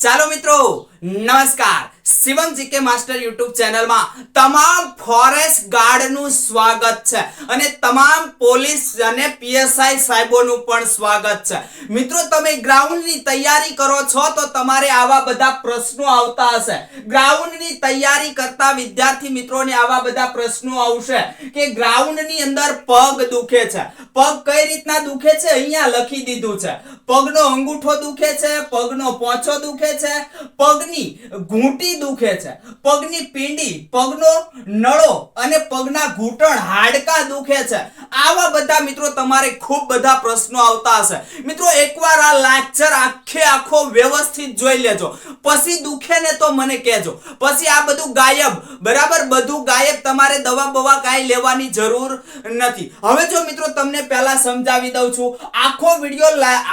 ચાલો મિત્રો નમસ્કાર. શિવમ જીકે માસ્ટર યુટ્યુબ ચેનલમાં તમામ ફોરેસ્ટ ગાર્ડનું સ્વાગત છે અને તમામ પોલીસ અને પીએસઆઈ સાહેબોનું પણ સ્વાગત છે. મિત્રો, તમે ગ્રાઉન્ડની તૈયારી કરો છો તો તમારે આવા બધા પ્રશ્નો આવતા હશે. ગ્રાઉન્ડની તૈયારી કરતા વિદ્યાર્થી મિત્રોને આવા બધા પ્રશ્નો આવશે કે ગ્રાઉન્ડની અંદર પગ દુખે છે. પગ કઈ રીતના દુખે છે? અહીંયા લખી દીધું છે. પગનો અંગૂઠો દુખે છે, પગનો પોંચો દુખે છે. પગની ઘૂંટી દુખે છે. પગની પીંડી, પગનો નળો અને પગના ઘૂંટણ હાડકા દુખે છે. આવા બધા મિત્રો તમારે ખૂબ બધા પ્રશ્નો આવતા હશે. મિત્રો, એકવાર આ લેક્ચર આખે આખો વ્યવસ્થિત જોઈ લેજો. પછી દુખે ને તો મને કહેજો. પછી આ બધું ગાયબ. બરાબર? બધું ગાયબ. તમારે દવા બવા કાંઈ લેવાની જરૂર નથી. હવે જો મિત્રો, તમને પહેલા સમજાવી દઉં છું. આખો વિડિયો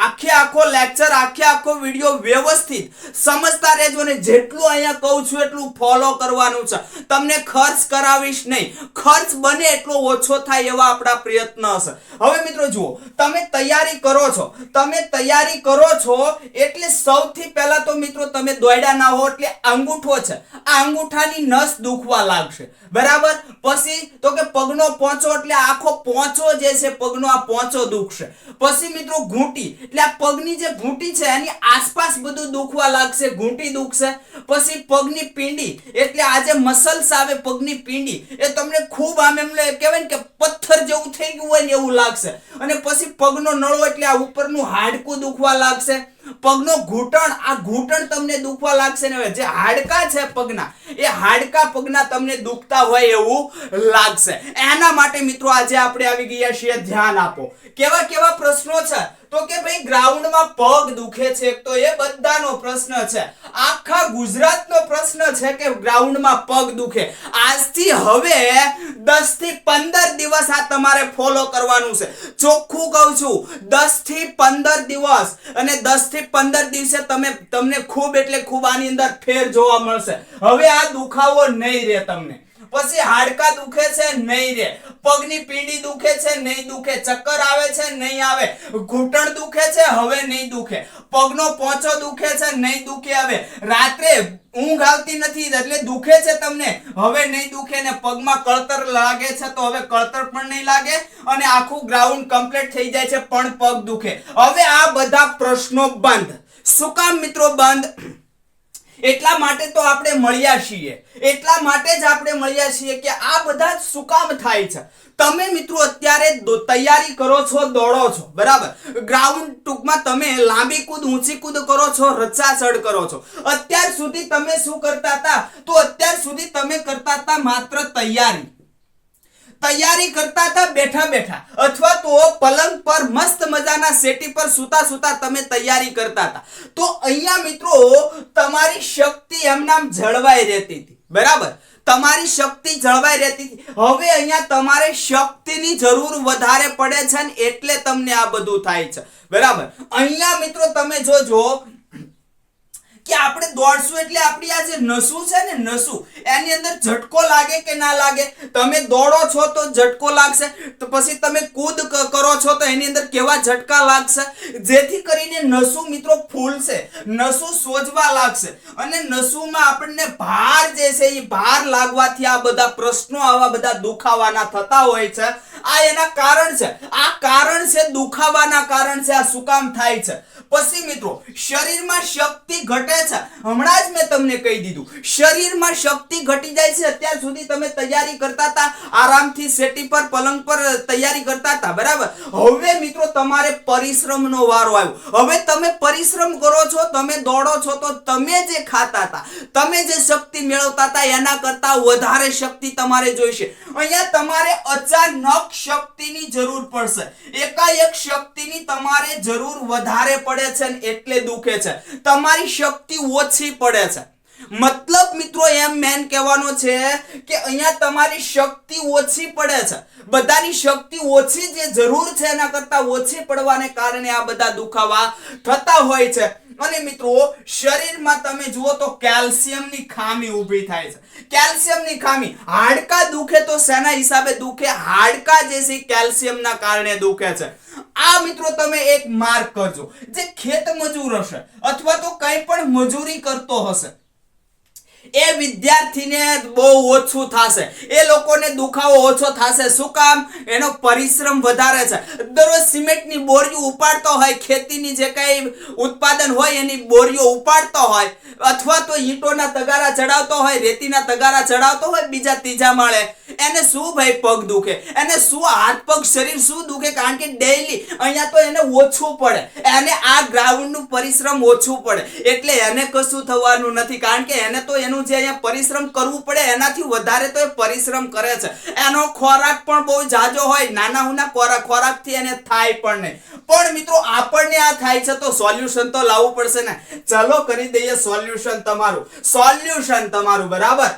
આખે આખો લેક્ચર આખે આખો વિડિયો વ્યવસ્થિત, સમજતા રહેજો ને જેટલું અહીંયા કહું છું એટલું ફોલો કરવાનું છે. તમને ખર્ચ કરાવીશ નહીં. ખર્ચ બને એટલો ઓછો થાય એવા આપણા પ્રયત્ન હશે હવે મિત્રો જુઓ, તમે તૈયારી કરો છો. તમે તૈયારી કરો છો એટલે સૌથી પહેલા તો મિત્રો તમે દોડ્યા ના હો એટલે અંગૂઠો છે. આ અંગૂઠાની નસ દુખવા લાગશે. બરાબર? પછી તો કે પગનો પોંચો એટલે આખો પોંચો જે છે પગનો આ પોંચો દુખશે. પછી મિત્રો ઘૂંટી, એટલે આ પગની જે ઘૂંટી છે એની આસપાસ બધું દુખવા લાગશે, ઘૂંટી દુખશે. પછી પગની પીંડી. એટલે આજે મસલ્સ આવે પગની પીંડી. એ તમને ખૂબ આમ એમ કહેવાય ને કે પથ્થર જેવું થઈ ગયું હોય ને એવું લાગશે. અને પછી પગનો નળો એટલે આ ઉપરનું હાડકું દુખવા લાગશે. પગનો ઘૂંટણ, આ ઘૂંટણ તમને દુખવા લાગશે ને હવે જે હાડકા છે પગના, એ હાડકા પગના તમને દુખતા હોય એવું લાગશે. એના માટે મિત્રો આજે આપણે આવી ગયા છીએ ધ્યાન આપો. કેવા કેવા પ્રશ્નો છે? તો કે ભાઈ ગ્રાઉન્ડમાં પગ દુખે છે તો એ બધાનો પ્રશ્ન છે. આખા ગુજરાતનો પ્રશ્ન છે કે ગ્રાઉન્ડમાં પગ દુખે. આજથી હવે 10 થી 15 દિવસ આ તમારે ફોલો કરવાનું છે. ચોખ્ખું કહું છું 10 થી 15 દિવસ અને 10 થી 15 દિવસે તમે, તમને ખૂબ એટલે ખૂબ આની અંદર ફેર જોવા મળશે. હવે આ દુખાવો નહીં રહે તમને. પછી હાડકા દુખે છે, નહીં રે. પગની પીડી દુખે છે, નહીં દુખે. ચક્કર આવે છે, નહીં આવે. ઘૂંટણ દુખે છે, હવે નહીં દુખે. પગનો પોંચો દુખે છે, નહીં દુખે હવે. રાત્રે ઊંઘ આવતી નથી, એટલે દુખે છે તમને. હવે નહીં દુખે ને પગમાં કળતર લાગે છે, તો હવે કળતર પણ નહીં લાગે અને આખું ગ્રાઉન્ડ કમ્પ્લીટ થઈ જાય છે, પણ પગ દુખે. હવે આ બધા પ્રશ્નો બંધ. શું કામ મિત્રો બંધ? એટલા માટે તો આપણે મળ્યા છીએ. એટલા માટે જ આપણે મળ્યા છીએ કે આ બધા શું કામ થાય છે? તમે મિત્રો અત્યારે તૈયારી કરો છો, દોડો છો, બરાબર? ગ્રાઉન્ડ ટૂંકમાં તમે લાંબી કૂદ, ઊંચી કૂદ કરો છો રચાચડ કરો છો. અત્યાર સુધી તમે શું કરતા હતા? તો અત્યાર સુધી તમે કરતા હતા માત્ર તૈયારી. તૈયારી કરતા હતા બેઠા બેઠા. અથવા તો પલંગ પર મસ્ત મજાના સેટી પર સુતા સુતા તમે તૈયારી કરતા હતા. તો અહીંયા મિત્રો, તમારી શક્તિ એમનામ જળવાઈ રહેતી હતી. બરાબર? તમારી શક્તિ જળવાઈ રહેતી હતી. હવે અહીંયા તમારે શક્તિની જરૂર વધારે પડે છે ને એટલે તમને આ બધું થાય છે. બરાબર? અહીંયા મિત્રો તમે જોજો કે આપણે દોડશું એટલે આપણી આ જે નસું છે ને નસું, એની અંદર ઝટકો લાગે કે ના લાગે? તમે દોડો છો તો ઝટકો લાગશે. તો પછી તમે કૂદ કરો છો તો એની અંદર કેવા ઝટકા લાગશે? જેથી કરીને નસું મિત્રો ફૂલશે, નસું સોજવા લાગશે. અને નસુમાં આપણને ભાર જે છે એ ભાર લાગવાથી આ બધા પ્રશ્નો, આવા બધા દુખાવાના થતા હોય છે. આ એના કારણ છે. આ કારણ છે દુખાવાના કારણ છે. આ શું કામ થાય છે? પછી મિત્રો, શરીરમાં શક્તિ ઘટે છે. હમણાં જ મેં તમને કહી દીધું. શરીરમાં શક્તિ ઘટી જાય છે. અત્યાર સુધી તમે તૈયારી કરતા હતા. આરામથી સેટી પર, પલંગ પર તૈયારી કરતા હતા. બરાબર? હવે મિત્રો તમારે પરિશ્રમનો વારો આવ્યો. હવે તમે પરિશ્રમ કરો છો, તમે દોડો છો, તો તમે જે ખાતા હતા, તમે જે શક્તિ મેળવતા હતા, એના કરતા વધારે શક્તિ તમારે જોઈશે. અહીંયા તમારે અચાનક શક્તિની જરૂર પડશે. એકાએક શક્તિની તમારે જરૂર વધારે પડે છે એટલે દુખે છે. તમારી શક્તિ ઓછી પડે છે. મતલબ મિત્રો એમ મેન કહેવાનો છે કે અહીંયા તમારી શક્તિ ઓછી પડે છે. બધાની શક્તિ ઓછી જે જરૂર છે એના કરતા ઓછી પડવાને કારણે આ બધા દુખાવા થતા હોય છે. અને મિત્રો, શરીરમાં તમે જુઓ તો કેલ્શિયમની ખામી ઊભી થાય છે. કેલ્શિયમની ખામી હાડકા દુખે તો શેના હિસાબે દુખે? હાડકા જે છે કેલ્શિયમના કારણે દુખે છે. આ મિત્રો તમે એક માર્ક કરજો. જે ખેત મજૂર હશે અથવા તો કંઈ પણ મજૂરી કરતો હશે એ વિદ્યાર્થીને બહુ ઓછું થશે. એ લોકોને દુખાવો ઓછો થશે. શું કામ? એનો પરિશ્રમ વધારે છે. દરરોજ સિમેન્ટની બોરીઓ ઉપાડતો હોય, ખેતીની જે કંઈ ઉત્પાદન હોય, એની બોરીઓ ઉપાડતો હોય, અથવા તો ઈંટોના તગારા ચડાવતો હોય, રેતીના તગારા ચડાવતો હોય, બીજા ત્રીજા માળે. એને શું ભાઈ પગ દુખે? એને શું હાથ, પગ, શરીર શું દુખે? કારણ કે ડેઈલી અહીંયા તો એને ઓછું પડે. એને આ ગ્રાઉન્ડનું પરિશ્રમ ઓછું પડે. એટલે એને કશું થવાનું નથી. કારણ કે એને તો એનું જે અહીંયા પરિશ્રમ કરવું પડે, એનાથી વધારે તો એ પરિશ્રમ કરે છે. એનો ખોરાક પણ બહુ જાજો હોય, નાના ઉના ખોરાક ખોરાકથી એને થાય પણ નહીં. પણ મિત્રો, આપણને આ થાય છે તો સોલ્યુશન તો લાવવું પડશે ને. ચલો કરી દઈએ સોલ્યુશન તમારું. સોલ્યુશન તમારું, બરાબર?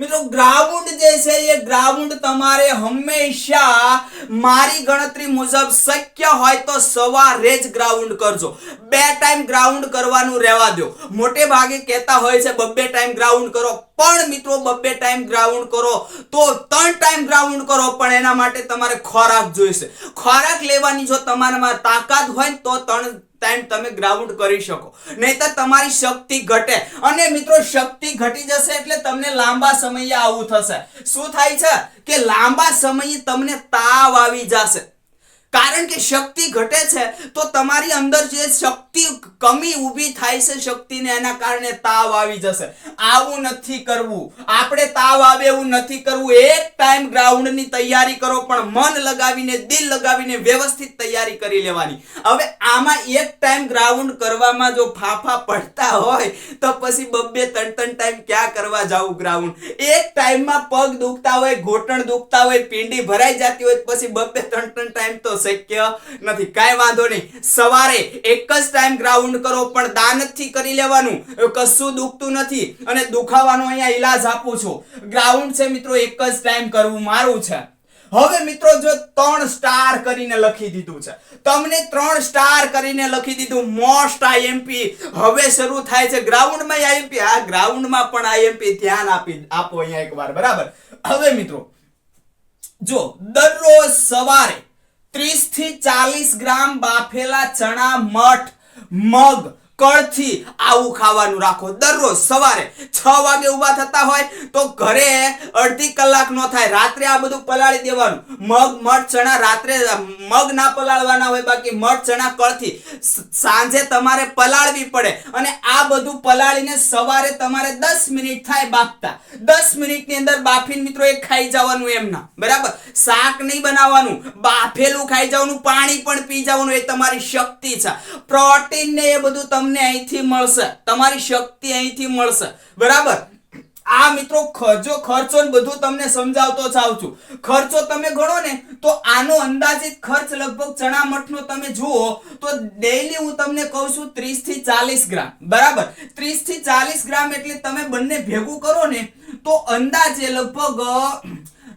મિત્રો, ગ્રાઉન્ડ જે છે એ ગ્રાઉન્ડ તમારે હંમેશા મારી ગણતરી મુજબ શક્ય હોય તો સવારે જ ગ્રાઉન્ડ કરજો. બે ટાઈમ ગ્રાઉન્ડ કરવાનું રહેવા દો. મોટે ભાગે કહેતા હોય છે, બબ્બે ટાઈમ ગ્રાઉન્ડ કરો. પણ મિત્રો, બબ્બે ટાઈમ ગ્રાઉન્ડ કરો તો ત્રણ ટાઈમ ગ્રાઉન્ડ કરો, પણ એના માટે તમારે ખોરાક જોઈશે. ખોરાક લેવાની જો તમારામાં તાકાત હોય તો ત્રણ ટાઈમ તમે ગ્રાઉન્ડ કરી શકો. નહીતર તમારી શક્તિ ઘટે. અને મિત્રો, શક્તિ ઘટી જશે એટલે તમને લાંબા સમયે આવું થશે. શું થાય છે? કે લાંબા સમયે તમને તાવ આવી જશે. કારણ કે શક્તિ ઘટે છે, તો તમારી અંદર જે શક્તિ કમી ઊભી થાય છે શક્તિને, એના કારણે તાવ આવી જશે. આવું નથી કરવું. આપણે તાવ આવે એવું નથી કરવું. એક ટાઈમ ગ્રાઉન્ડની તૈયારી કરો, પણ મન લગાવીને, દિલ લગાવીને વ્યવસ્થિત તૈયારી કરી લેવાની. હવે આમાં એક ટાઈમ ગ્રાઉન્ડ કરવામાં જો ફાફા પડતા હોય, તો પછી બબ્બે ત્રણ ત્રણ ટાઈમ ક્યાં કરવા જાવું ગ્રાઉન્ડ એક ટાઈમમાં પગ દુખતા હોય, ઘોટણ દુખતા હોય, પિંડી ભરાઈ જતી હોય પછી બબ્બે ત્રણ ત્રણ ટાઈમ તો શક્ય નથી. કાંઈ વાંધો નહીં. સવારે એક જ ટાઈમ ગ્રાઉન્ડ કરો, પણ દાનતથી કરી લેવાનું. કશું દુખતું નથી. અને દુખાવાનો અહીંયા ઈલાજ આપું છું. ગ્રાઉન્ડ છે મિત્રો, એક જ ટાઈમ કરવું મારું છે. હવે મિત્રો, જો ત્રણ સ્ટાર કરીને લખી દીધું છે. તમને ત્રણ સ્ટાર કરીને લખી દીધું મોસ્ટ આઈએમપી હવે શરૂ થાય છે ગ્રાઉન્ડમાં આઈએમપી આ ગ્રાઉન્ડમાં પણ આઈએમપી ધ્યાન આપી, આપો અહીંયા એકવાર, બરાબર? હવે મિત્રો, જો દરરોજ સવારે ત્રીસથી ચાલીસ ગ્રામ બાફેલા ચણા મઠ મગ કળથી આવું ખાવાનું રાખો. દરરોજ સવારે છ વાગે ઊભા થતા હોય તો ઘરે અડધી કલાક નો થાય. રાત્રે આ બધું પલાળી દેવાનું. મગ, મઠ, ચણા રાત્રે મગ ના પલાળવાના હોય, બાકી મઠ, ચણા, કળથી સાંજે તમારે પલાળવી પડે. અને આ બધું પલાળીને સવારે તમારે દસ મિનિટ થાય બાફતા. દસ મિનિટની અંદર બાફીને મિત્રો એ ખાઈ જવાનું એમ ના. બરાબર? શાક નહીં બનાવવાનું. બાફેલું ખાઈ જવાનું, પાણી પણ પી જવાનું એ તમારી શક્તિ છે. પ્રોટીન ને એ બધું તમને અહીંથી મળશે. તમારી શક્તિ અહીંથી મળશે. બરાબર? આ મિત્રો ખર્ચો ખર્ચો બધું તમને સમજાવતો જાઉં છું. ખર્ચો તમે ગણો ને, તો આનો અંદાજિત ખર્ચ લગભગ ચણા મઠનો તમે જુઓ, તો ડેઈલી હું તમને કહું છું 30 થી ચાલીસ ગ્રામ. બરાબર? 30 થી ચાલીસ ગ્રામ એટલે તમે બંને ભેગું કરો ને, તો અંદાજે લગભગ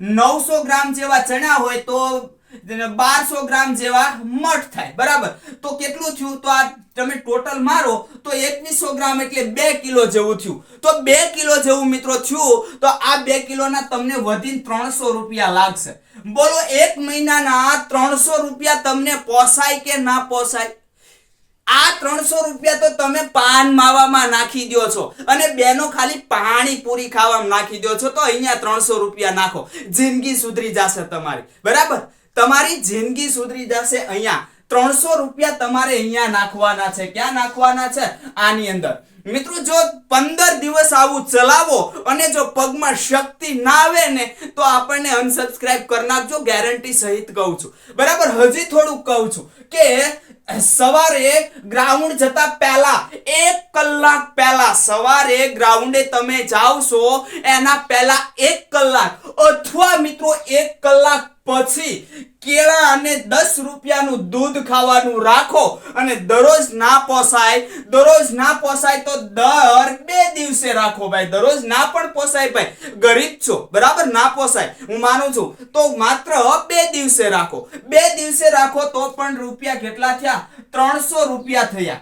નવસો ગ્રામ જેવા ચણા હોય તો બારસો ગ્રામ જેવા મઠ થાય, બરાબર? તો કેટલું થયું? તો આ તમે ટોટલ મારો, તો એકવીસો ગ્રામ એટલે બે કિલો જેવું થયું. તો બે કિલો જેવું મિત્રો થયું, તો આ બે કિલોના તમને વધીને ત્રણસો રૂપિયા લાગશે. બોલો, એક મહિનાના ત્રણસો રૂપિયા તમને પોસાય કે ના પોસાય? આ ત્રણસો રૂપિયા તો તમે પાન માવામાં નાખી દો છો અને બેનો ખાલી પાણી પૂરી ખાવામાં નાખી દો છો, તો અહીંયા ત્રણસો રૂપિયા નાખો. જિંદગી સુધરી જશે તમારી. બરાબર? તમારી જિંદગી સુધરી જશે અહીંયા. ત્રણસો રૂપિયા તમારે અહીંયા નાખવાના છે. ક્યાં નાખવાના છે? આની અંદર. મિત્રો, જો પંદર દિવસ આવું ચલાવો અને જો પગમાં શક્તિ ના આવે ને, તો આપણને અનસબસ્ક્રાઇબ કરી નાખજો. ગેરંટી સહિત કહું છું. બરાબર? હજી થોડુંક કહું છું કે, સવારે ગ્રાઉન્ડ જતા પહેલા, એક કલાક પહેલા સવારે ગ્રાઉન્ડે તમે જાવ છો એના પહેલા એક કલાક. અથવા મિત્રો, એક કલાક પછી કેળા અને દસ રૂપિયાનું દૂધ ખાવાનું રાખો અને દરરોજ ના પોસાય, દરરોજ ના પોસાય તો દર બે દિવસે રાખો ભાઈ, દરરોજ ના પણ પોસાય ભાઈ. ગરીબ છો, બરાબર? ના પોસાય. હું માનું છું. તો માત્ર બે દિવસે રાખો. બે દિવસે રાખો તો પણ રૂપિયા કેટલા થયા? ત્રણસો રૂપિયા થયા.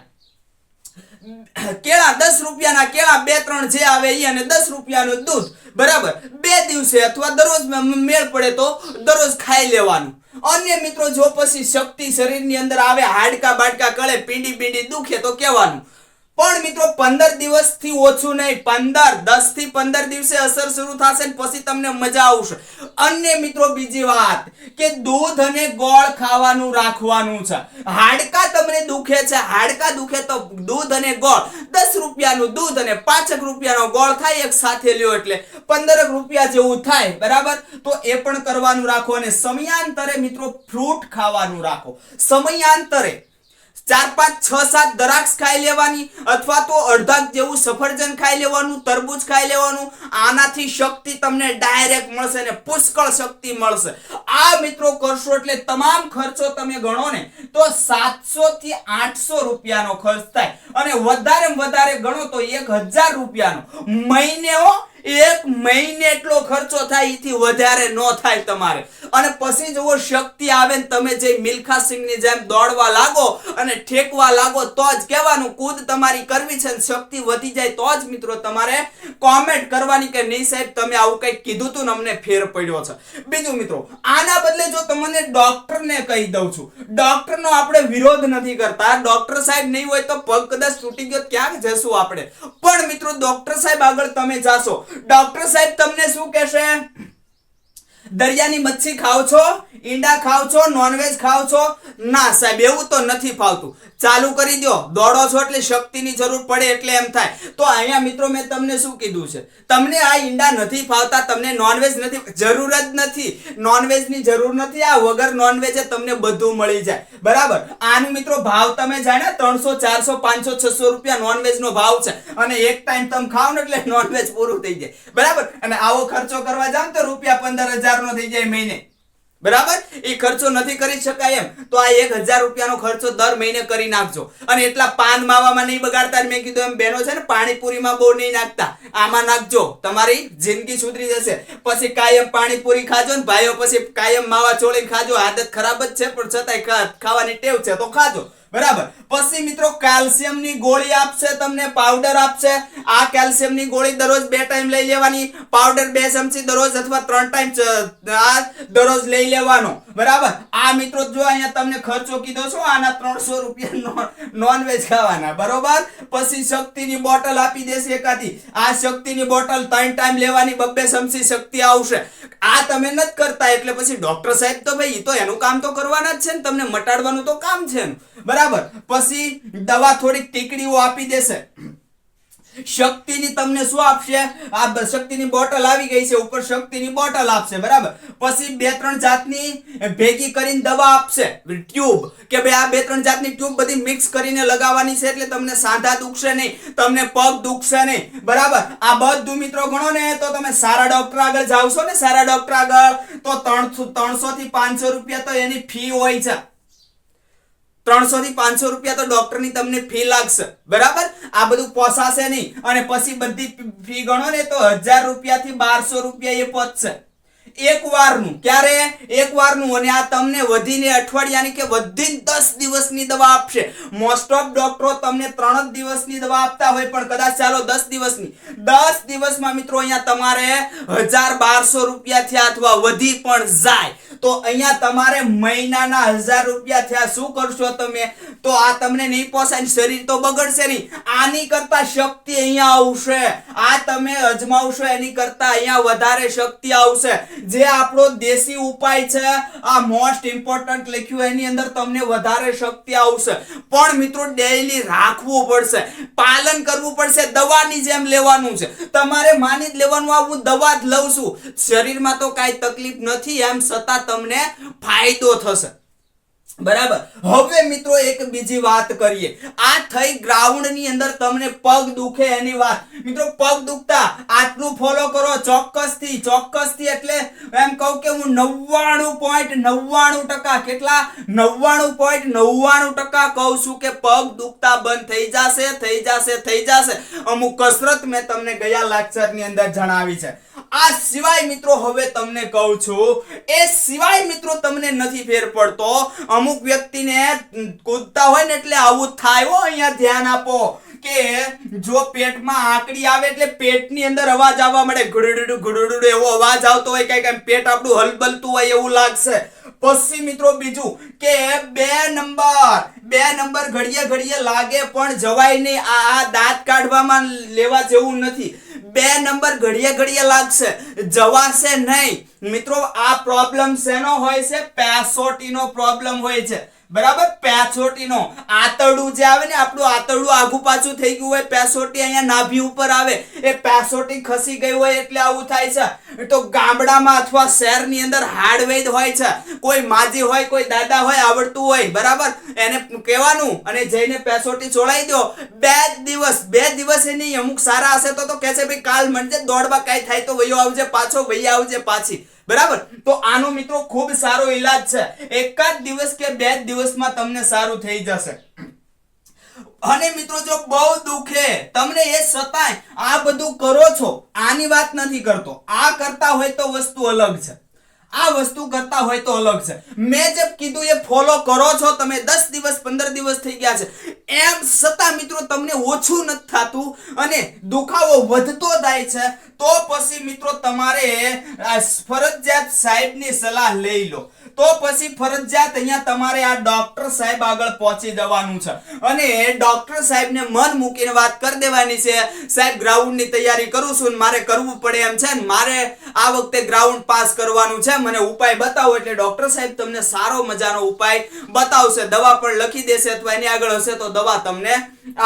કેળા દસ રૂપિયાના કેળા બે ત્રણ જે આવે એ અને દસ રૂપિયાનું દૂધ, બરાબર? બે દિવસે અથવા દરરોજ મેળ પડે તો દરરોજ ખાઈ લેવાનું. અન્ય મિત્રો જો પછી શક્તિ શરીરની અંદર આવે, હાડકા બાડકા કળે, પીંડી પીંડી દુખે તો કહેવાનું પણ મિત્રો, પંદર દિવસથી ઓછું નહીં, પંદર દસથી પંદર દિવસે અસર શરૂ થશે પછી તમને મજા આવશે. અન્ય મિત્રો, બીજી વાત કે દૂધ અને ગોળ ખાવાનું રાખવાનું છે. હાડકા તમને દુખે છે, હાડકા દુખે તો દૂધ અને ગોળ. દસ રૂપિયાનું દૂધ અને પાંચક રૂપિયાનો ગોળ થાય એક સાથે લ્યો એટલે પંદરક રૂપિયા જેવું થાય, બરાબર? તો એ પણ કરવાનું રાખો અને સમયાંતરે મિત્રો, ફ્રૂટ ખાવાનું રાખો. સમયાંતરે ચાર પાંચ છ સાત દ્રાક્ષ ખાઈ લેવાની અથવા તો અડધા જેવું સફરજન ખાઈ લેવાનું, તરબૂચ ખાઈ લેવાનું. આનાથી શક્તિ તમને ડાયરેક્ટ મળશે ને પુષ્કળ શક્તિ મળશે. આ મિત્રો કરશો એટલે તમામ ખર્ચો તમે ગણો ને તો સાતસો થી આઠસો રૂપિયાનો ખર્ચ થાય. અને વધારે વધારે ગણો તો એક હજાર રૂપિયાનો. મહિને એક મહિને એટલો ખર્ચો થાય એથી વધારે ન થાય તમારે. અને પછી જુઓ, શક્તિ આવે ને તમે જે મિલ્ખા સિંહની જેમ દોડવા લાગો અને ઠેકવા લાગો, તો જ કહેવાનું, કૂદ તમારી કરવી છે ને શક્તિ વધી જાય, તો જ મિત્રો તમારે કોમેન્ટ કરવાની કે નહીં સાહેબ, તમે આવું કંઈક કીધું તું ને અમને ફેર પડ્યો છે. બીજું મિત્રો બદલે જો તમને ડોક્ટરને કહી દઉં છું, ડોક્ટરનો આપણે વિરોધ નથી કરતા. ડોક્ટર સાહેબ નહીં હોય તો પગ કદાચ તૂટી ગયો ક્યાં જશું આપણે? પણ મિત્રો, ડોક્ટર સાહેબ આગળ તમે જાશો. ડોક્ટર સાહેબ તમને શું કહેશે? દરિયાની મચ્છી ખાવ છો, ઈંડા ખાવ છો નોનવેજ ખાવ છો? ના, સાહેબ, એવું તો નથી ફાવતું. ચાલુ કરી દો દોડો છો એટલે શક્તિની જરૂર પડે એટલે એમ થાય. તો અહીંયા મિત્રો, મેં તમને શું કીધું છે? તમને આ ઈંડા નથી ફાવતા, તમને નોનવેજ નથી જરૂર જ નથી. નોનવેજની જરૂર નથી, આ વગર નોનવેજ તમને બધું મળી જાય. બરાબર? આનું મિત્રો ભાવ તમે જાણ્યા ત્રણસો, ચારસો, પાંચસો, છસો રૂપિયા નોનવેજ નો ભાવ છે. અને એક ટાઈમ તમે ખાવ ને એટલે નોનવેજ પૂરું થઈ જાય. બરાબર? અને આવો ખર્ચો કરવા જાવ તો રૂપિયા પંદર હજાર નો થઈ જાય મહિને. બરાબર? એ ખર્ચો નથી કરી શકાય એમ. તો આ એક હજાર રૂપિયાનો ખર્ચો દર મહિને કરી નાખજો. અને એટલા પાન માવામાં નહીં બગાડતા મેં કીધું એમ બેનો છે ને, પાણીપુરીમાં બહુ નહીં નાખતા. આમાં નાખજો. તમારી જિંદગી સુધરી જશે. પછી કાયમ પાણીપુરી ખાજો ને ભાઈઓ પછી કાયમ માવા ચોળીને ખાજો. આદત ખરાબ જ છે, પણ છતાંય ખાવાની ટેવ છે, તો ખાજો. બરાબર. પછી મિત્રો કેલ્શિયમની ગોળી આપશે, તમને પાવડર આપશે. આ કેલ્શિયમની ગોળી દરરોજ બે ટાઈમ લઈ લેવાની. પાવડર બે ચમચી દરરોજ અથવા ત્રણ ટાઈમ આ દરરોજ લઈ લેવાનો. બરાબર? આ મિત્રો જો અહીંયા તમને ખર્ચો કીધો છો, આના ત્રણસો રૂપિયા નોનવેજ ખાવાના. બરોબર? પછી શક્તિની બોટલ આપી દેશે એકાદી. આ શક્તિની બોટલ ત્રણ ટાઈમ લેવાની, બબ્બે ચમચી શક્તિ આવશે. આ તમે નથી કરતા, એટલે પછી ડોક્ટર સાહેબ તો ભાઈ તો એનું કામ તો કરવાના જ છે ને, તમને મટાડવાનું તો કામ છે બરાબર? પછી દવા થોડીક ટીકડીઓ આપી દેશે. શક્તિની તમને શું આપશે? આ શક્તિની બોટલ આવી ગઈ છે, ઉપર શક્તિની બોટલ આપશે, બરાબર? પછી બે ત્રણ જાતની ભેગી કરીને દવા આપશે ટ્યુબ. કે ભાઈ આ બે ત્રણ જાતની ટ્યુબ બધી મિક્સ કરીને લગાવવાની છે એટલે તમને સાંધા દુખશે નહીં, તમને પગ દુખશે નહીં, બરાબર? આ બધું મિત્રો ગણો ને, તો તમે સારા ડોક્ટર આગળ જાવશો ને, સારા ડોક્ટર આગળ, તો ત્રણસો ત્રણસો થી પાંચસો રૂપિયા તો એની ફી હોય છે. ત્રણસો થી પાંચસો રૂપિયા તો ડોક્ટરની તમને ફી લાગશે. બરાબર? આ બધું પોસાશે નહીં. અને પછી બધી ફી ગણો ને તો હજાર રૂપિયા થી બારસો રૂપિયા એ પહોંચશે. એક વારનું ક્યારે? એક વારનું અને આ તમને વધીને અઠવાડિયાની કે વધી દસ દિવસની દવા આપશે. મોસ્ટ ઓફ ડોક્ટરો તમને ત્રણ જ દિવસની દવા આપતા હોય, પણ કદાચ ચાલો દસ દિવસની. દસ દિવસમાં મિત્રો અહીંયા તમારે હજાર બારસો રૂપિયા થયા અથવા વધી પણ જાય. તો અહીંયા તમારે મહિનાના હજાર રૂપિયા થયા. શું કરશો તમે? તો આ તમને નહીં પોસાય શરીર તો બગડશે નહીં. આની કરતા શક્તિ અહીંયા આવશે. આ તમે અજમાવશો, એની કરતા અહીંયા વધારે શક્તિ આવશે. જે આપણો દેશી ઉપાય છે, આ મોસ્ટ ઇમ્પોર્ટન્ટ લખ્યું, એની અંદર તમને વધારે શક્તિ આવશે. પણ મિત્રો ડેઈલી રાખવું પડશે. પાલન કરવું પડશે, દવાની જેમ લેવાનું છે. તમારે માની જ લેવાનું આ હું દવા જ લઉં છું. શરીરમાં તો કાંઈ તકલીફ નથી, એમ છતાં તમને ફાયદો થશે. બરાબર? હવે મિત્રો એક બીજી વાત કરીએ. આ થઈ ગ્રાઉન્ડની અંદર તમને પગ દુખે એની વાત. મિત્રો, પગ દુખતા, આટલું ફોલો કરો ચોક્કસથી ચોક્કસથી એટલે એમ કહું કે હું નવ્વાણું પોઈન્ટ નવ્વાણું ટકા કેટલા? નવ્વાણું પોઈન્ટ નવ્વાણું ટકા કહું છું કે પગ દુખતા બંધ થઈ જશે થઈ જશે થઈ જશે. અમુક કસરત મેં તમને ગયા લેક્ચરની અંદર જણાવી છે. આ સિવાય મિત્રો, હવે તમને કહું છું એ સિવાય મિત્રો તમને નથી ફેર પડતો. અમુક વ્યક્તિને કૂદતા હોય ને એટલે આવું થાય હો, અહીંયા ધ્યાન આપો. કે જો પેટમાં આંકડી આવે એટલે પેટની અંદર અવાજ આવવા મળે ગુડુડુ ગુડુડુ એવો અવાજ આવતો હોય કઈ કઈ પેટ આપણું હલબલતું હોય એવું લાગશે. પછી મિત્રો બીજું કે બે નંબર બે નંબર ઘડીએ ઘડીએ લાગે પણ જવાય નહીં. આ દાંત કાઢવામાં લેવા જેવું નથી. બે નંબર ઘડીએ ઘડીએ લાગશે, જવાશે નહીં. મિત્રો, આ પ્રોબ્લેમ શેનો હોય છે? પેસોટીનો પ્રોબ્લેમ હોય છે. બરાબર? પેસોટીનો. આતરડું જે આવે ને, આપણું આતરડું આઘું પાછું થઈ ગયું હોય, પેસોટી અહીંયા નાભી ઉપર આવે. એ પેસોટી ખસી ગઈ હોય એટલે આવું થાય છે. તો ગામડામાં અથવા શહેરની અંદર હાર્ડવેદ હોય છે. કોઈ માજી હોય, કોઈ દાદા હોય, આવડતું હોય, બરાબર? એને કહેવાનું અને જઈને પેસોટી છોડાઈ દો. બે દિવસ બે દિવસ એની અમુક સારા હશે તો તો છે, ભાઈ કાલ મળજે દોડવા કાંઈ થાય તો વયો આવજે પાછો વહી આવજે પાછી. બરાબર? તો આનો મિત્રો ખૂબ સારો ઈલાજ છે. એક જ દિવસ કે બે દિવસમાં તમને સારું થઈ જશે. અને મિત્રો જો બહુ દુખે, તમને એ સતાય, આ બધું કરો છો, આની વાત નથી કરતો. આ કરતા હોય તો વસ્તુ અલગ છે. આ વસ્તુ કરતા હોય તો અલગ છે. મેં જે કીધું એ ફોલો કરો છો, તમે દસ દિવસ, પંદર દિવસ થઈ ગયા છે. એમ છતાં મિત્રો તમને ઓછું નથી થતું અને દુખાવો વધતો જાય છે. તો પછી મિત્રો તમારે ફરજિયાત સાહેબની સલાહ લઈ લો. તો પછી ફરજિયાત અહીંયા તમારે આ ડોક્ટર સાહેબ આગળ પહોંચી જવાનું છે. અને ડોક્ટર સાહેબને મન મૂકીને વાત કરી દેવાની છે. સાહેબ, ગ્રાઉન્ડની તૈયારી કરું છું મારે કરવું પડે એમ છે ને મારે આ વખતે ગ્રાઉન્ડ પાસ કરવાનું છે. મને ઉપાય બતાવો એટલે ડોક્ટર સાહેબ તમને સારો મજાનો ઉપાય બતાવશે. દવા પણ લખી દેશે અથવા એની આગળ હશે તો દવા તમને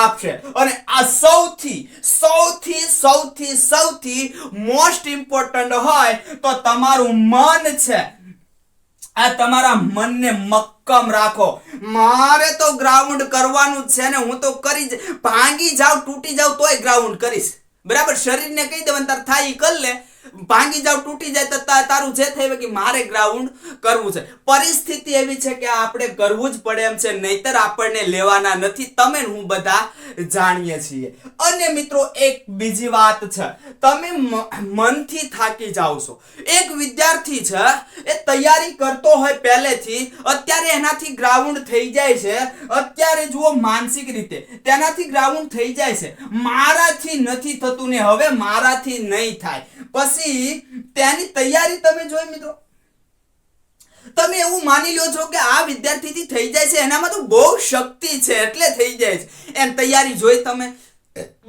આપશે. અને આ સૌથી સૌથી સૌથી સૌથી મોસ્ટ ઇમ્પોર્ટન્ટ હોય તો તમારું મન છે. આ તમારા મનને મક્કમ રાખો. મારે તો ગ્રાઉન્ડ કરવાનું છે ને હું તો કરી ભાંગી જાવ તૂટી જાઉં તોય ગ્રાઉન્ડ કરીશ. બરાબર? શરીરને કહી દેવાનું, તાર થાય એ કર લે. ભાંગી જાવ, તૂટી જાય તો તારું જે થાય કે મારે ગ્રાઉન્ડ કરવું છે. પરિસ્થિતિ એવી છે કે આપણે કરવું જ પડે એમ છે, નહીતર આપણને લેવાના નથી. તમે હું બધા જાણીએ છીએ. અને મિત્રો, એક બીજી વાત છે. તમે મનથી થાકી જાઓ છો. એક વિદ્યાર્થી છે, એ તૈયારી કરતો હોય પહેલેથી, અત્યારે એનાથી ગ્રાઉન્ડ થઈ જાય છે. અત્યારે જુઓ માનસિક રીતે, તેનાથી ગ્રાઉન્ડ થઈ જાય છે. મારાથી નથી થતું ને હવે મારાથી નહીં થાય. પછી તેની તૈયારી તમે જોઈ મિત્રો. તમે એવું માની લો છો કે આ વિદ્યાર્થીથી થઈ જાય છે, એનામાં તો બહુ શક્તિ છે, એટલે થઈ જાય છે. એમ તૈયારી જોઈ તમે.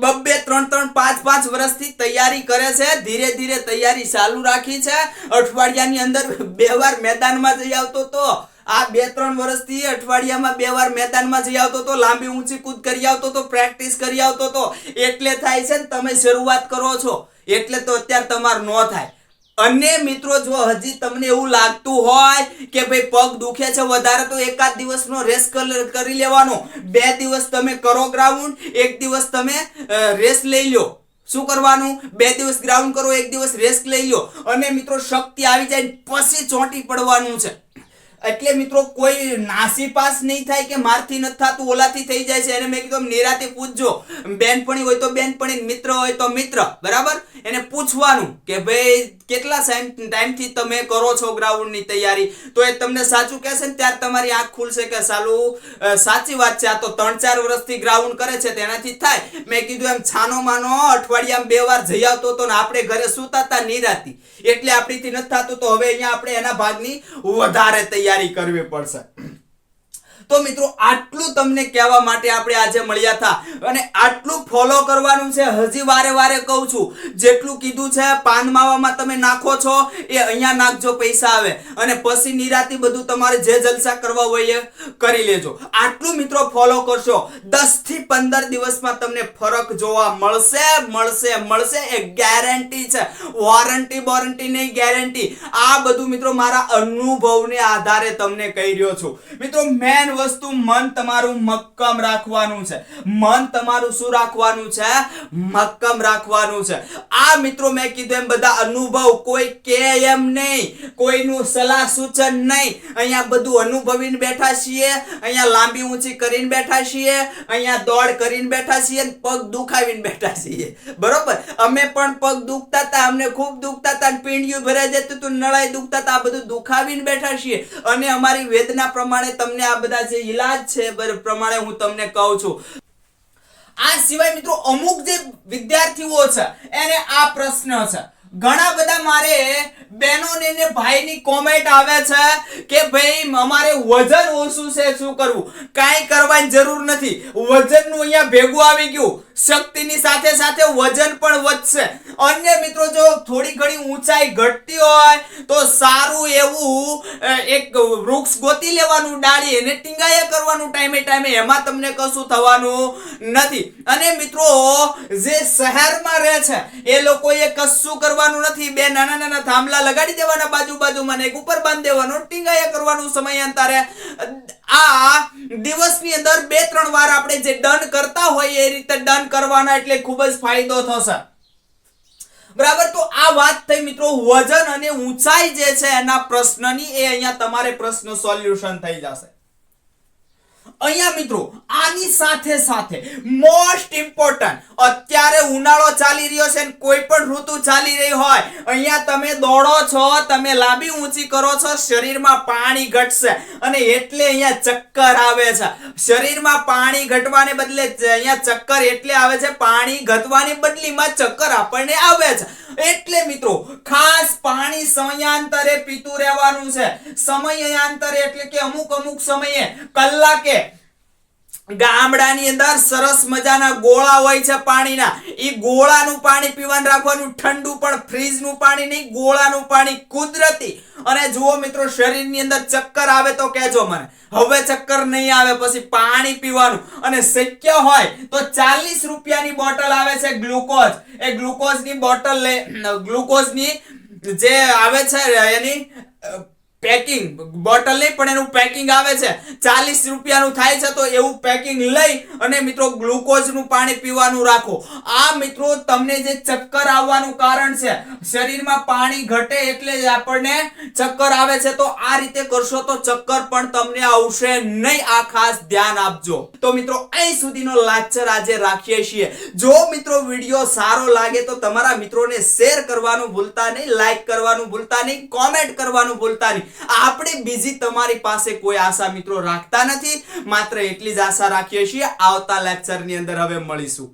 બબ્બે ત્રણ ત્રણ પાંચ પાંચ વર્ષથી તૈયારી કરે છે, ધીરે ધીરે તૈયારી ચાલુ રાખી છે. અઠવાડિયાની અંદર બે વાર મેદાનમાં જઈ આવતો તો, આ બે ત્રણ વર્ષથી અઠવાડિયામાં બે વાર મેદાનમાં જઈ આવતો તો, લાંબી ઊંચી કૂદ કરી આવતો તો, પ્રેક્ટિસ કરી આવતો તો, એટલે થાય છે ને તમે શરૂઆત કરો છો. એટલે તો અત્યારે તમારે ન થાય. અને મિત્રો, જો હજી તમને એવું લાગતું હોય કે ભાઈ પગ દુખે છે, વધારે તો એકાદ દિવસનો રેસ કરી લેવાનો. બે દિવસ તમે કરો ગ્રાઉન્ડ એક દિવસ તમે રેસ લઈ લો શું કરવાનું? બે દિવસ ગ્રાઉન્ડ કરો, એક દિવસ રેસ્ટ લઈ લો અને મિત્રો, શક્તિ આવી જાય પછી ચોંટી પડવાનું છે. એટલે મિત્રો કોઈ નાસી પાસ નહીં થાય કે મારથી નથી થતું, ઓલાથી થઈ જાય છે. એને મેં કીધું નિરાતે પૂછજો. બેનપણી હોય તો બેનપણી, મિત્ર હોય તો મિત્ર. બરાબર? એને પૂછવાનું કે ભાઈ, કેટલા ટાઈમથી તમે કરો છો ગ્રાઉન્ડની તૈયારી? તો એ તમને સાચું કહેશે ને ત્યારે તમારી આંખ ખુલશે કે, સાલું સાચી વાત છે, આ તો ત્રણ ચાર વર્ષથી ગ્રાઉન્ડ કરે છે, તેનાથી થાય. મેં કીધું, એમ છાનો માનો, અઠવાડિયામાં બે વાર જઈ આવતો હતો ને આપણે ઘરે સૂતા હતા નિરાતી. એટલે આપણીથી નથી થતું, તો હવે અહીંયા આપણે એના ભાગની વધારે તૈયારી કરવી પડશે. તો મિત્રો, આટલું તમને કહેવા માટે આપણે આજે મળ્યા હતા અને આટલું ફોલો કરવાનું છે, હજી વારે વારે કહું છું. જેટલું કીધું છે, પાન માવામાં તમે નાખો છો, એ અહીંયા નાખજો, પૈસા આવે. અને પછી નિરાતી બધું તમારે જે જલસા કરવા હોય એ કરી લેજો. આટલું મિત્રો ફોલો કરશો દસથી પંદર દિવસમાં તમને ફરક જોવા મળશે મળશે મળશે, એ ગેરંટી છે. વોરંટી વોરંટી નહીં ગેરંટી આ બધું મિત્રો મારા અનુભવને આધારે તમને કહી રહ્યો છું. મિત્રો મેન વસ્તુ મન તમારું મક્કમ રાખવાનું છે. મન તમારું શું રાખવાનું છે? મક્કમ રાખવાનું છે. આ મિત્રો મેં કીધું એમ બધા અનુભવ કોઈ કે એમ નહીં. કોઈનું સલાહ સૂચન નહીં. અહીંયા બધું અનુભવીને બેઠા છીએ. અહીંયા લાંબી ઊંચી કરીને બેઠા છીએ. અહીંયા દોડ કરીને બેઠા છીએ પગ દુખાવીને બેઠા છીએ. બરોબર? અમે પણ પગ દુખતા હતા, અમને ખૂબ દુખતા હતા પીંડિયું ભરાઈ જતું હતું, નળાઈ દુખતા હતા, આ બધું દુખાવીને બેઠા છીએ. અને અમારી વેદના પ્રમાણે તમને આ બધા જે ઈલાજ છે પ્રમાણે હું તમને કહું છું. આ સિવાય મિત્રો અમુક જે વિદ્યાર્થીઓ છે, એને આ પ્રશ્ન છે. ઘણા બધા મારે બહેનો ને ભાઈની કોમેન્ટ આવે છે કે ભાઈ, અમારે વજન ઓછું છે, શું કરવું? કાંઈ કરવાની જરૂર નથી. વજનનું અહીંયા ભેગું આવી ગયું. શક્તિની સાથે સાથે વજન પણ વધશે. અન્ય મિત્રો, જો થોડી ઘણી ઊંચાઈ ઘટતી હોય, તો સારું એવું એક વૃક્ષ ગોતી લેવાનું, ડાળી એને ટીંગાયા કરવાનું ટાઈમે ટાઈમે. એમાં તમને કશું થવાનું નથી. અને મિત્રો, જે શહેરમાં રહે છે, એ લોકોએ કશું કરવાનું નથી, બે નાના નાના થાંભલા લગાડી દેવાના બાજુ બાજુમાં એક ઉપર બાંધી દેવાનો, ટીંગાયા કરવાનું સમયાંતરે. આ દિવસની અંદર બે ત્રણ વાર આપણે જે ડન કરતા હોય એ રીતે ડન કરવાના એટલે ખૂબ જ ફાયદો થશે. બરાબર, તો આ વાત થઈ મિત્રો, વજન અને ઊંચાઈ જે છે એના પ્રશ્નની, એ અહીંયા તમારે પ્રશ્ન સોલ્યુશન થઈ જશે. અહીંયા મિત્રો, આની સાથે સાથે મોસ્ટ ઇમ્પોર્ટન્ટ અત્યારે ઉનાળો ચાલી રહ્યો છે કોઈ પણ ઋતુ ચાલી રહી હોય, અહીંયા તમે દોડો છો, તમે લાંબી ઊંચી કરો છો, શરીરમાં પાણી ઘટશે અને એટલે અહીંયા ચક્કર આવે છે. શરીરમાં પાણી ઘટવાને બદલે અહીંયા ચક્કર એટલે આવે છે, પાણી ઘટવાની બદલીમાં ચક્કર આપણને આવે છે. એટલે મિત્રો, ખાસ પાણી સમયાંતરે પીતું રહેવાનું છે. સમયાંતરે એટલે કે અમુક અમુક સમયે કલાકે ગામડાની અંદર સરસ મજાના ગોળા હોય છે પાણીના. એ ગોળાનું પાણી પીવાનું રાખવાનું, ઠંડુ પણ ફ્રીજનું પાણી નહીં, ગોળાનું પાણી કુદરતી. અને જુઓ મિત્રો, શરીરની અંદર ચક્કર આવે તો કહેજો મને. હવે ચક્કર નહીં આવે, પછી પાણી પીવાનું. અને શક્ય હોય તો ચાલીસ રૂપિયાની બોટલ આવે છે ગ્લુકોઝ. એ ગ્લુકોઝની બોટલ લે, ગ્લુકોઝની જે આવે છે, એની પેકિંગ બોટલ નહીં, પણ એનું પેકિંગ આવે છે. ચાલીસ રૂપિયાનું થાય છે તો એવું પેકિંગ લઈ અને મિત્રો ગ્લુકોઝનું પાણી પીવાનું રાખો. આ મિત્રો તમને જે ચક્કર આવવાનું કારણ છે, શરીરમાં પાણી ઘટે એટલે જ આપણને ચક્કર આવે છે. તો આ રીતે કરશો તો ચક્કર પણ તમને આવશે નહીં. આ ખાસ ધ્યાન આપજો. તો મિત્રો, અહીં સુધીનો લેક્ચર આજે રાખીએ છીએ. જો મિત્રો વીડિયો સારો લાગે તો તમારા મિત્રોને શેર કરવાનું ભૂલતા નહીં લાઈક કરવાનું ભૂલતા નહીં કોમેન્ટ કરવાનું ભૂલતા નહીં. આપણે બીજી તમારી પાસે કોઈ આશા મિત્રો રાખતા નથી. માત્ર એટલી જ આશા રાખીએ છીએ, આવતા લેક્ચરની અંદર હવે મળીશું.